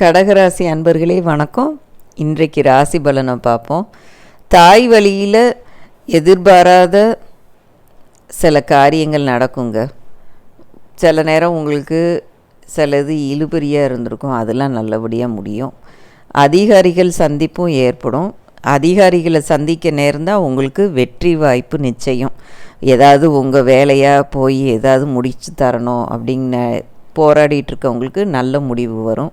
கடகராசி அன்பர்களே வணக்கம். இன்றைக்கு ராசி பலனை பார்ப்போம். தாய் வழியில் எதிர்பாராத சில காரியங்கள் நடக்குங்க. சில நேரம் உங்களுக்கு சிலது இழுபறியாக இருந்திருக்கும். அதெல்லாம் நல்லபடியாக முடியும். அதிகாரிகள் சந்திப்பும் ஏற்படும். அதிகாரிகளை சந்திக்க நேர்ந்தால் உங்களுக்கு வெற்றி வாய்ப்பு நிச்சயம். ஏதாவது உங்கள் வேலையாக போய் ஏதாவது முடித்து தரணும் அப்படின்னு போராடிட்டு இருக்கவங்களுக்கு நல்ல முடிவு வரும்.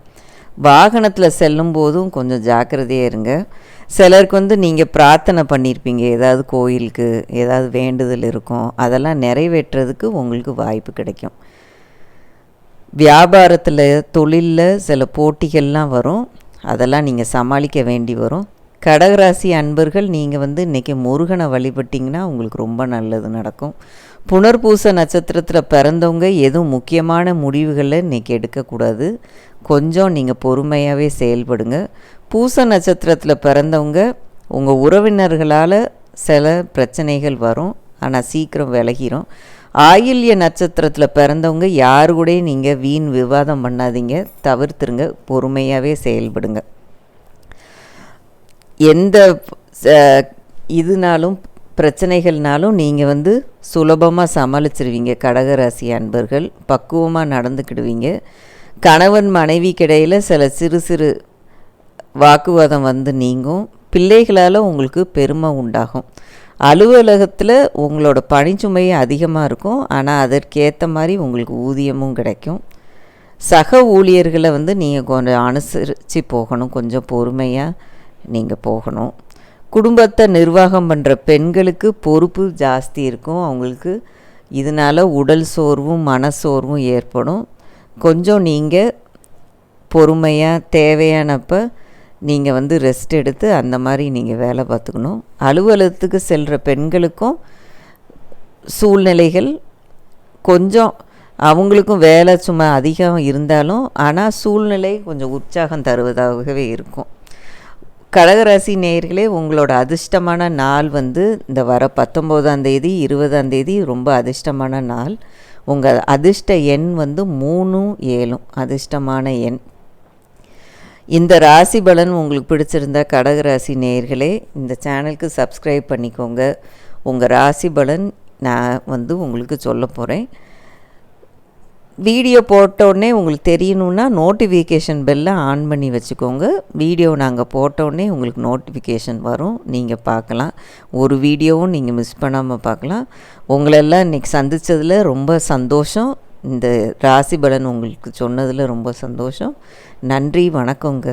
வாகனத்தில் செல்லும் போதும் கொஞ்சம் ஜாக்கிரதையாக இருங்க. சிலருக்கு வந்து நீங்கள் பிரார்த்தனை பண்ணியிருப்பீங்க ஏதாவது கோயிலுக்கு ஏதாவது வேண்டுதல் இருக்கும். அதெல்லாம் நிறைவேற்றுறதுக்கு உங்களுக்கு வாய்ப்பு கிடைக்கும். வியாபாரத்தில் தொழிலில் சில போட்டிகள்லாம் வரும். அதெல்லாம் நீங்கள் சமாளிக்க வேண்டி வரும். கடகராசி அன்பர்கள் நீங்கள் வந்து இன்றைக்கி முருகனை வழிபட்டிங்கன்னா உங்களுக்கு ரொம்ப நல்லது நடக்கும். புனர்பூச நட்சத்திரத்தில் பிறந்தவங்க எதுவும் முக்கியமான முடிவுகளை இன்றைக்கி எடுக்கக்கூடாது. கொஞ்சம் நீங்கள் பொறுமையாகவே செயல்படுங்க. பூச நட்சத்திரத்தில் பிறந்தவங்க உங்கள் உறவினர்களால் சில பிரச்சனைகள் வரும். ஆனால் சீக்கிரம் விலகிரும். ஆயில்ய நட்சத்திரத்தில் பிறந்தவங்க யாரு கூட நீங்கள் வீண் விவாதம் பண்ணாதீங்க. தவிர்த்துருங்க பொறுமையாகவே செயல்படுங்க. எந்த இதுனாலும் பிரச்சனைகள்னாலும் நீங்கள் வந்து சுலபமாக சமாளிச்சிருவீங்க. கடகராசி அன்பர்கள் பக்குவமாக நடந்துக்கிடுவீங்க. கணவன் மனைவி கிடையில் சில சிறு சிறு வாக்குவாதம் வந்து நீங்கும். பிள்ளைகளால் உங்களுக்கு பெருமை உண்டாகும். அலுவலகத்தில் உங்களோட பணிச்சுமை அதிகமாக இருக்கும். ஆனால் அதற்கேற்ற மாதிரி உங்களுக்கு ஊதியமும் கிடைக்கும். சக ஊழியர்களை வந்து நீங்கள் கொஞ்சம் அனுசரித்து போகணும். கொஞ்சம் பொறுமையாக நீங்கள் போகணும். குடும்பத்தை நிர்வாகம் பண்ணுற பெண்களுக்கு பொறுப்பு ஜாஸ்தி இருக்கும். அவங்களுக்கு இதனால் உடல் சோர்வும் மனசோர்வும் ஏற்படும். கொஞ்சம் நீங்கள் பொறுமையாக தேவையானப்போ நீங்கள் வந்து ரெஸ்ட் எடுத்து அந்த மாதிரி நீங்கள் வேலை பார்த்துக்கணும். அலுவலகத்துக்கு செல்கிற பெண்களுக்கும் சூழ்நிலைகள் கொஞ்சம் அவங்களுக்கும் வேலை சும்மா அதிகம் இருந்தாலும் ஆனால் சூழ்நிலை கொஞ்சம் உற்சாகம் தருவதாகவே இருக்கும். கடகராசி நேயர்களே உங்களோட அதிர்ஷ்டமான நாள் வந்து இந்த வர பத்தொம்போதாம் தேதி இருபதாம் தேதி ரொம்ப அதிர்ஷ்டமான நாள். உங்கள் அதிர்ஷ்ட எண் வந்து மூணும் ஏழும் அதிர்ஷ்டமான எண். இந்த ராசி பலன் உங்களுக்கு பிடிச்சிருந்தா கடகராசி நேயர்களே இந்த சேனலுக்கு சப்ஸ்கிரைப் பண்ணிக்கோங்க. உங்கள் ராசி பலன் நான் வந்து உங்களுக்கு சொல்ல போகிறேன் வீடியோ போட்டோடனே உங்களுக்கு தெரியணுன்னா நோட்டிஃபிகேஷன் பெல்லை ஆன் பண்ணி வச்சுக்கோங்க. வீடியோ நாங்கள் போட்டோடனே உங்களுக்கு நோட்டிஃபிகேஷன் வரும். நீங்கள் பார்க்கலாம். ஒரு வீடியோவும் நீங்கள் மிஸ் பண்ணாமல் பார்க்கலாம். உங்களெல்லாம் இன்றைக்கி சந்தித்ததில் ரொம்ப சந்தோஷம். இந்த ராசி பலன் உங்களுக்கு சொன்னதில் ரொம்ப சந்தோஷம். நன்றி வணக்கங்க